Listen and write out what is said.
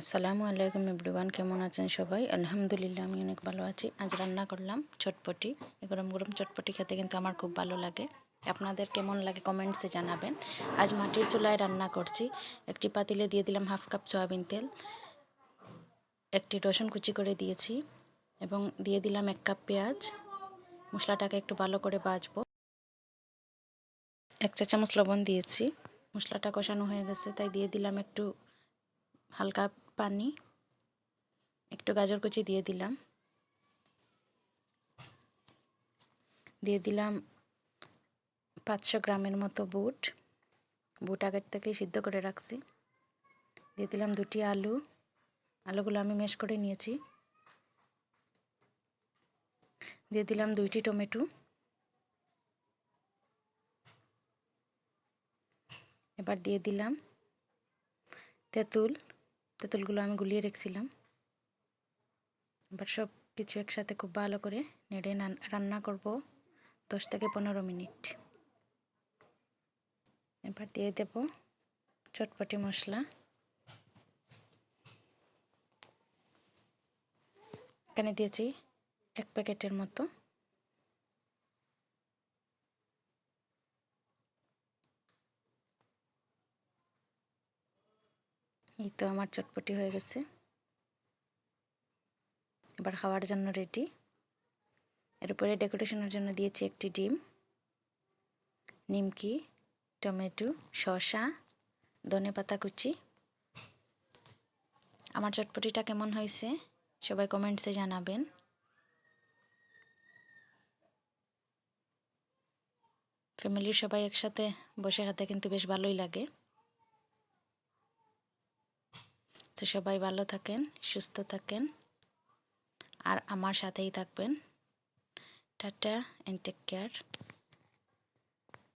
আসসালামু আলাইকুম এভরিওয়ান, কেমন আছেন সবাই? আলহামদুলিল্লাহ, আমি অনেক ভালো আছি। আজ রান্না করলাম চটপটি। গরম গরম চটপটি খেতে কিন্তু আমার খুব ভালো লাগে। আপনাদের কেমন লাগে কমেন্টসে জানাবেন। আজ মাটির চুলায় রান্না করছি। একটি পাতিলে দিয়ে দিলাম হাফ কাপ সয়াবিন তেল, একটি রসুন কুচি করে দিয়েছি এবং দিয়ে দিলাম এক কাপ পেঁয়াজ। মশলাটাকে একটু ভালো করে বাজবো এক চা চামচ লবণ দিয়েছি। মশলাটা কষানো হয়ে গেছে, তাই দিয়ে দিলাম একটু হালকা পানি, একটু গাজর কুচি দিয়ে দিলাম। দিয়ে দিলাম পাঁচশো গ্রামের মতো বুট। বুট আগের থেকেই সিদ্ধ করে রাখছি। দিয়ে দিলাম দুটি আলু। আলুগুলো আমি মেশ করে নিয়েছি। দিয়ে দিলাম দুইটি টমেটো। এবার দিয়ে দিলাম তেঁতুল। তেঁতুলগুলো আমি গুলিয়ে রেখেছিলাম। এবার সব কিছু একসাথে খুব ভালো করে নেড়ে রান্না করব দশ থেকে পনেরো মিনিট। এবার দিয়ে দেব চটপটি মশলা। এখানে দিয়েছি এক প্যাকেটের মতো। এই তো আমার চটপটি হয়ে গেছে। এবার খাওয়ার জন্য রেডি এর উপরে ডেকোরেশনের জন্য দিয়েছি একটি ডিম, নিমকি, টমেটো, শসা, ধনে পাতা কুচি। আমার চটপটিটা কেমন হয়েছে সবাই কমেন্টসে জানাবেন। ফ্যামিলির সবাই একসাথে বসে খেতে কিন্তু বেশ ভালোই লাগে। তো সবাই ভালো থাকেন সুস্থ থাকেন। আর আমার সাথেই থাকবেন। Tata and take care